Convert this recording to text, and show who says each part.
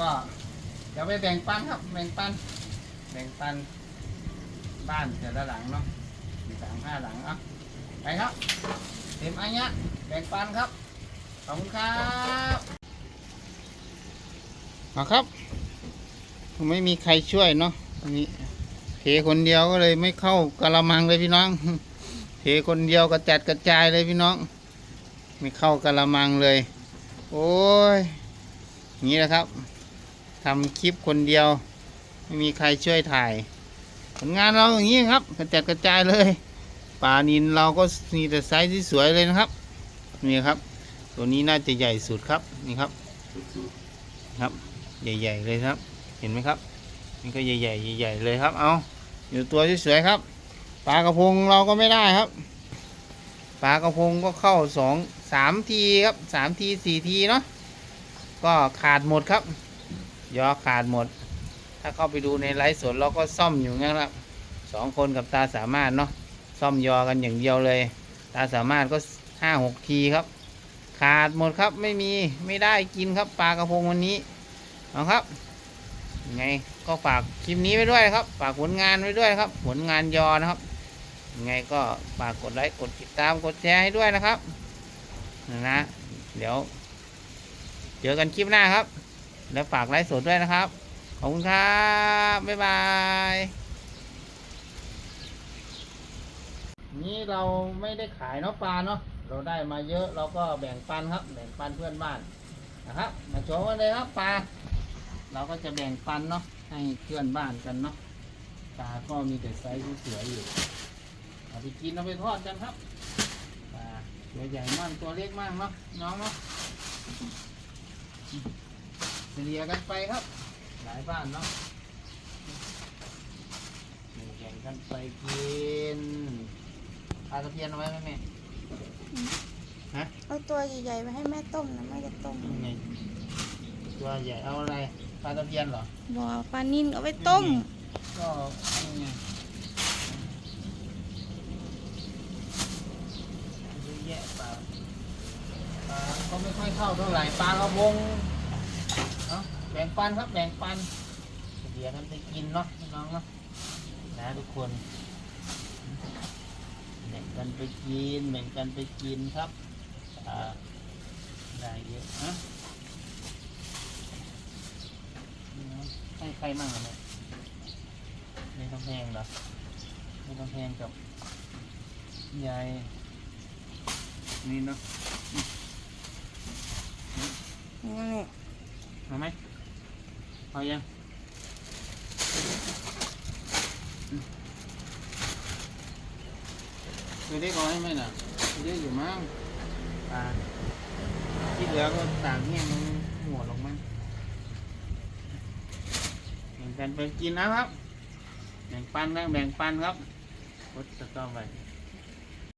Speaker 1: ก็เดี๋ยวไปแบ่งปันครับ แบ่งปัน แบ่งปันบ้านแต่ละหลังเนาะมีสามห้าหลังอะไปครับ เต็มอันเนี้ยแบ่งปันครับ ขอบคุณครับมาครับ ไม่มีใครช่วยเนาะอันนี้เทคนเดียวก็เลยไม่เข้ากระมังเลยพี่น้องเทคนเดียวกระจัดกระจายเลยพี่น้อง ไม่เข้ากระมังเลย โอ้ยอย่างนี้นะครับ ทำคลิปคนเดียว ไม่มีใครช่วยถ่าย ผลงานเราอย่างนี้ครับ กระจัดกระจายเลยปลานินเราก็มีแต่ไซส์ที่สวยเลยนะครับนี่ครับ ตัวนี้น่าจะใหญ่สุดครับนี่ครับครับ ใหญ่ๆเลยครับ เห็นไหมครับนี่ก็ใหญ่ๆใหญ่ๆเลยครับ เอาอยู่ตัวสวยๆครับปลากระพงเราก็ไม่ได้ครับปลากระพงก็เข้าสองสามทีครับสามทีสี่ทีเนาะก็ขาดหมดครับ ยอขาดหมด ถ้าเข้าไปดูในไลฟ์สดเราก็ซ่อมอยู่งั้นครับสองคนกับตาสามารถเนาะซ่อมยอกันอย่างเดียวเลย ตาสามารถก็ห้าหกทีครับ ขาดหมดครับไม่มีไม่ได้กินครับปลากระพงวันนี้เอาครับยังไงก็ฝากคลิปนี้ไว้ด้วยครับ ฝากผลงานไว้ด้วยครับ ผลงานยอนะครับยังไงก็ฝากกดไลค์กดติดตามกดแชร์ให้ด้วยนะครับนะนะเดี๋ยว เจอกันคลิปหน้าครับ แล้วฝากไลฟ์สดด้วยนะครับ ขอบคุณครับ บ๊ายบาย นี่เราไม่ได้ขายเนาะปลาเนาะ เราได้มาเยอะเราก็แบ่งปันครับ แบ่งปันเพื่อนบ้านนะครับ มาโชว์กันเลยครับปลา เราก็จะแบ่งปันเนาะให้เพื่อนบ้านกันเนาะ ปลาก็มีแต่ไซส์ที่สวยอยู่ เอาไปกินเอาไปทอดกันครับ ปลาตัวใหญ่มากตัวเล็กมากเนาะน้องเนาะ เฉลี่ยกันไปครับ หลายบ้านเนาะแข่งกันไปกินปลาตะเพียนเอาไว้ไหมแม่
Speaker 2: เอาตัวใหญ่ๆมาให้แม่ต้มนะแม่จะต้ม
Speaker 1: ยังไงตัวใหญ่เอาอะไรปลาตะเพียนเหรอ
Speaker 2: บอกปลานิ่นเอาไว้ต้ม
Speaker 1: ก็นี่ไงเยอะแยะปลาปลาก็ไม่ค่อยเข้าเท่าไหร่ปลากระพงเนาะแบ่งปันครับแบ่งปันเดี๋ยวกันไปกินเนาะพี่น้องเนาะนะทุกคนแบ่งกันไปกินแบ่งกันไปกินครับอ่าได้เยอะนะให้ใครมั่งอะเนี่ยไม่ต้องแพงเหรอไม่ต้องแพงกับยายนี่เนาะ
Speaker 2: นี่
Speaker 1: เอาไหมพ อยังอืมคือได้ก่อนให้ไหมน่ะได้อยู่มั้งตาที่เหลือก็ต่างเงี้ยมันหัวลงมั้งแบ่งกันไปกินนะครับ แบ่งปันนะแบ่งปันครับกดสตอไป